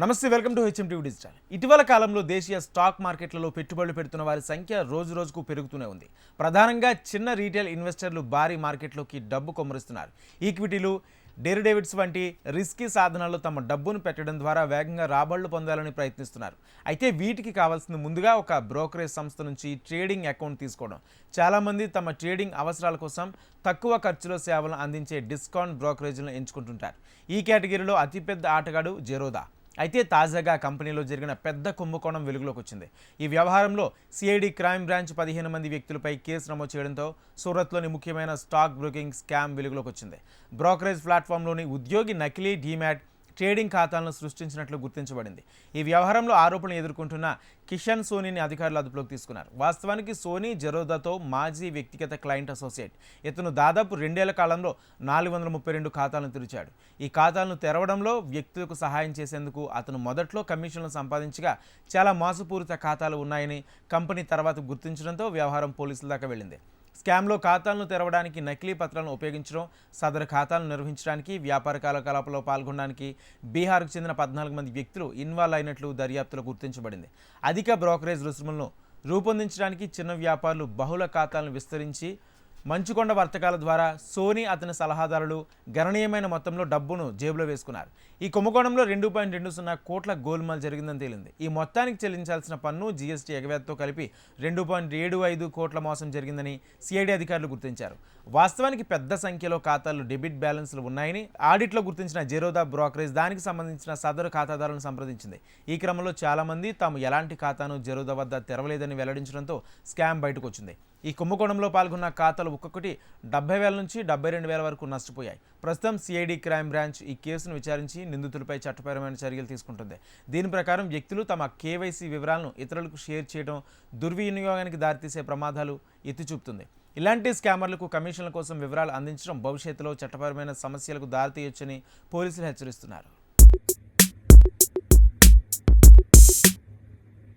నమస్తే welcome to HM digital. ఇటీవల కాలంలో దేశీయ స్టాక్ మార్కెట్లలో పెట్టుబడులు పెడుతున్న వారి సంఖ్య రోజు రోజుకు పెరుగుతూనే ఉంది. ప్రధానంగా చిన్న రీటైల్ ఇన్వెస్టర్లు భారీ మార్కెట్లోకి డబ్బు కొమ్మరిస్తున్నారు. ఈక్విటీలు డెరిడేవిడ్స్ వంటి రిస్కీ సాధనాల్లో తమ డబ్బును పెట్టడం ద్వారా వేగంగా రాబళ్ళు పొందాలని ప్రయత్నిస్తున్నారు. అయితే వీటికి కావాల్సింది ముందుగా ఒక బ్రోకరేజ్ సంస్థ నుంచి ట్రేడింగ్ అకౌంట్ తీసుకోవడం. చాలామంది తమ ట్రేడింగ్ అవసరాల కోసం తక్కువ ఖర్చులో సేవలను అందించే డిస్కౌంట్ బ్రోకరేజ్లను ఎంచుకుంటుంటారు. ఈ కేటగిరీలో అతిపెద్ద ఆటగాడు జెరోదా. అయితే తాజాగా కంపెనీలో జరిగిన పెద్ద కుంభకోణం వెలుగులోకి వచ్చింది ఈ వ్యవహారంలో సిఐడి క్రైమ్ బ్రాంచ్ పదిహేను మంది వ్యక్తులపై కేసు నమోదు చేయడంతో సూరత్లోని ముఖ్యమైన స్టాక్ బ్రోకింగ్ స్కామ్ వెలుగులోకి వచ్చింది బ్రోకరేజ్ ప్లాట్ఫామ్లోని ఉద్యోగి నకిలీ డీమ్యాట్ ట్రేడింగ్ ఖాతాలను సృష్టించినట్లు గుర్తించబడింది. ఈ వ్యవహారంలో ఆరోపణలు ఎదుర్కొంటున్న కిషన్ సోనీని అధికారులు అదుపులోకి తీసుకున్నారు. వాస్తవానికి సోనీ జరోదాతో మాజీ వ్యక్తిగత క్లయింట్ అసోసియేట్. ఇతను దాదాపు రెండేళ్ళ కాలంలో నాలుగు వందల ముప్పై రెండు ఖాతాలను తెరిచాడు. ఈ ఖాతాలను తెరవడంలో వ్యక్తులకు సహాయం చేసేందుకు అతను మొదట్లో కమిషన్లు సంపాదించగా చాలా మోసపూరిత ఖాతాలు ఉన్నాయని కంపెనీ తర్వాత గుర్తించడంతో వ్యవహారం పోలీసుల దాకా వెళ్ళింది. స్కామ్లో ఖాతాలను తెరవడానికి నకిలీ పత్రాలను ఉపయోగించడం సదరు ఖాతాలను నిర్వహించడానికి వ్యాపార కార్యకలాపాల్లో పాల్గొనడానికి బీహార్కు చెందిన పద్నాలుగు మంది వ్యక్తులు ఇన్వాల్వ్ అయినట్లు దర్యాప్తులో గుర్తించబడింది. అధిక బ్రోకరేజ్ రుసుములను రూపొందించడానికి చిన్న వ్యాపారులు బహుళ ఖాతాలను విస్తరించి మంచుకొండ వర్తకాల ద్వారా సోనీ అతని సలహాదారులు గణనీయమైన మొత్తంలో డబ్బును జేబులో వేసుకున్నారు. ఈ కుంభకోణంలో రెండు పాయింట్ రెండు సున్నా కోట్ల గోల్మాల్ జరిగిందని తేలింది. ఈ మొత్తానికి చెల్లించాల్సిన పన్ను జీఎస్టీ ఎగవేతతో కలిపి రెండు పాయింట్ ఏడు ఐదు కోట్ల మోసం జరిగిందని సిఐడి అధికారులు గుర్తించారు. వాస్తవానికి పెద్ద సంఖ్యలో ఖాతాలు డెబిట్ బ్యాలెన్స్లు ఉన్నాయని ఆడిట్లో గుర్తించిన జెరోదా బ్రోకరేజ్ దానికి సంబంధించిన సదరు ఖాతాదారులను సంప్రదించింది. ఈ క్రమంలో చాలామంది తాము ఎలాంటి ఖాతాను జెరోదా వద్ద తెరవలేదని వెల్లడించడంతో స్కామ్ బయటకు వచ్చింది. ఈ కుంభకోణంలో పాల్గొన్న ఖాతాలు ఒక్కొక్కటి డెబ్బై వేల నుంచి డెబ్బై రెండు వేల వరకు నష్టపోయాయి. ప్రస్తుతం సిఐడి క్రైమ్ బ్రాంచ్ ఈ కేసును విచారించి నిందితులపై చట్టపరమైన చర్యలు తీసుకుంటుంది. దీని ప్రకారం వ్యక్తులు తమ కేవైసీ వివరాలను ఇతరులకు షేర్ చేయడం దుర్వినియోగానికి దారితీసే ప్రమాదాలు ఎత్తి చూపుతుంది. ఇలాంటి స్కామర్లకు కమిషన్ల కోసం వివరాలు అందించడం భవిష్యత్తులో చట్టపరమైన సమస్యలకు దారితీయొచ్చని పోలీసులు హెచ్చరిస్తున్నారు.